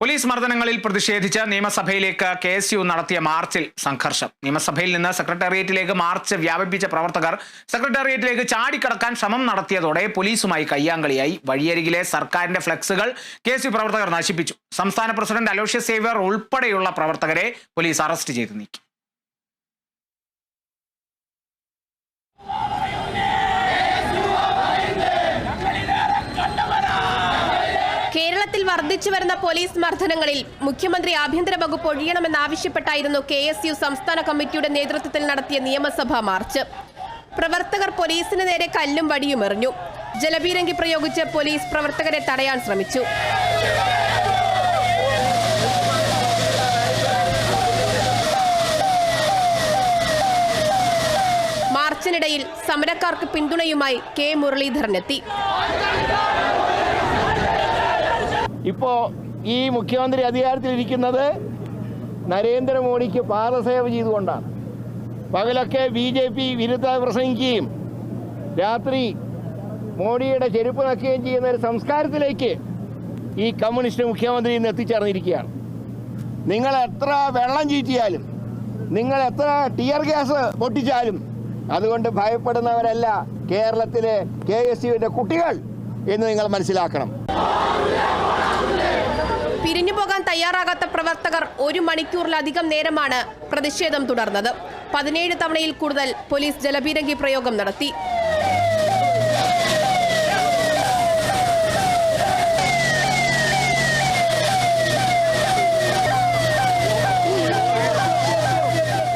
Police മർദ്ദനങ്ങളിൽ പ്രതിഷേധിച്ച് നിയമസഭയിലേക്ക് K S U നടത്തിയ മാർച്ചിൽ സംഘർഷം. നിയമസഭയിൽ നിന്ന് സെക്രട്ടേറിയറ്റിലേക്ക് മാർച്ച് വ്യാപിപ്പിച്ച പ്രവർത്തകർ സെക്രട്ടേറിയറ്റിലേക്ക് ചാടിക്കടക്കാൻ ശ്രമം നടത്തിയതോടെ പോലീസുമായി കയ്യാങ്കളിയായി. വഴിയരികിലെ സർക്കാരിന്റെ ഫ്ലക്സുകൾ കെ എസ് യു പ്രവർത്തകർ നശിപ്പിച്ചു. സംസ്ഥാന പ്രസിഡന്റ് അലോഷ്യ സേവ്യർ ഉൾപ്പെടെയുള്ള പ്രവർത്തകരെ പോലീസ് അറസ്റ്റ് ചെയ്തു നീക്കി. കേരളത്തിൽ വർദ്ധിച്ചു വരുന്ന പോലീസ് മർദ്ദനങ്ങളിൽ മുഖ്യമന്ത്രി ആഭ്യന്തര വകുപ്പ് ഒഴിയണമെന്നാവശ്യപ്പെട്ടായിരുന്നു കെ എസ് യു സംസ്ഥാന കമ്മിറ്റിയുടെ നേതൃത്വത്തിൽ നടത്തിയ നിയമസഭാ മാർച്ച്. പ്രവർത്തകർ പോലീസിന് നേരെ കല്ലും വടിയും എറിഞ്ഞു. ജലപീരങ്കി പ്രയോഗിച്ച് പോലീസ് പ്രവർത്തകരെ തടയാൻ ശ്രമിച്ചു. മാർച്ചിനിടയിൽ സമരക്കാർക്ക് പിന്തുണയുമായി കെ മുരളീധരൻ എത്തി. ഇപ്പോൾ ഈ മുഖ്യമന്ത്രി അധികാരത്തിലിരിക്കുന്നത് നരേന്ദ്രമോദിക്ക് പാദസേവ ചെയ്തുകൊണ്ടാണ്. പകലൊക്കെ ബി ജെ പി വിരുദ്ധ പ്രസംഗിക്കുകയും രാത്രി മോഡിയുടെ ചെരുപ്പ് നക്കുകയും ചെയ്യുന്ന ഒരു സംസ്കാരത്തിലേക്ക് ഈ കമ്മ്യൂണിസ്റ്റ് മുഖ്യമന്ത്രി ഇന്ന് എത്തിച്ചേർന്നിരിക്കുകയാണ്. നിങ്ങൾ എത്ര വെള്ളം ചീറ്റിയാലും നിങ്ങൾ എത്ര ടിയർ ഗ്യാസ് പൊട്ടിച്ചാലും അതുകൊണ്ട് ഭയപ്പെടുന്നവരല്ല കേരളത്തിലെ കെ എസ് യുവിന്റെ കുട്ടികൾ എന്ന് നിങ്ങൾ മനസ്സിലാക്കണം. പിരിഞ്ഞു പോകാൻ തയ്യാറാകാത്ത പ്രവർത്തകർ ഒരു മണിക്കൂറിലധികം നേരമാണ് പ്രതിഷേധം തുടർന്നത്. പതിനേഴ് തവണയിൽ കൂടുതൽ പോലീസ് ജലപീരങ്കി പ്രയോഗം നടത്തി.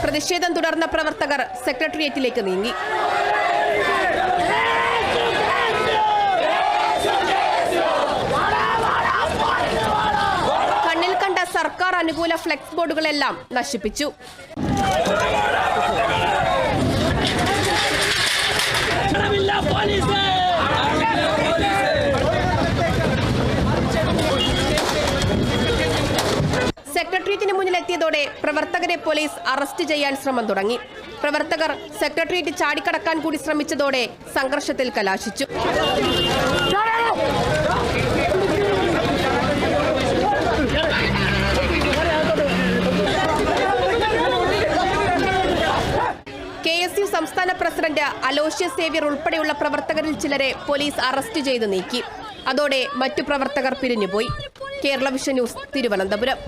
പ്രതിഷേധം തുടർന്ന പ്രവർത്തകർ സെക്രട്ടേറിയറ്റിലേക്ക് നീങ്ങി. സർക്കാർ അനുകൂല ഫ്ലെക്സ് ബോർഡുകളെല്ലാം നശിപ്പിച്ചു. സെക്രട്ടേറിയറ്റിന് മുന്നിലെത്തിയതോടെ പ്രവർത്തകരെ പോലീസ് അറസ്റ്റ് ചെയ്യാൻ ശ്രമം തുടങ്ങി. പ്രവർത്തകർ സെക്രട്ടേറിയറ്റ് ചാടിക്കടക്കാൻ കൂടി ശ്രമിച്ചതോടെ സംഘർഷത്തിൽ കലാശിച്ചു കെ എസ് യു സംസ്ഥാന പ്രസിഡന്റ് അലോഷ്യ സേവ്യർ ഉൾപ്പെടെയുള്ള പ്രവർത്തകരിൽ ചിലരെ പോലീസ് അറസ്റ്റ് ചെയ്ത് നീക്കി. അതോടെ മറ്റു പ്രവർത്തകർ പിരിഞ്ഞുപോയി. Kerala vision news Thiruvananthapuram.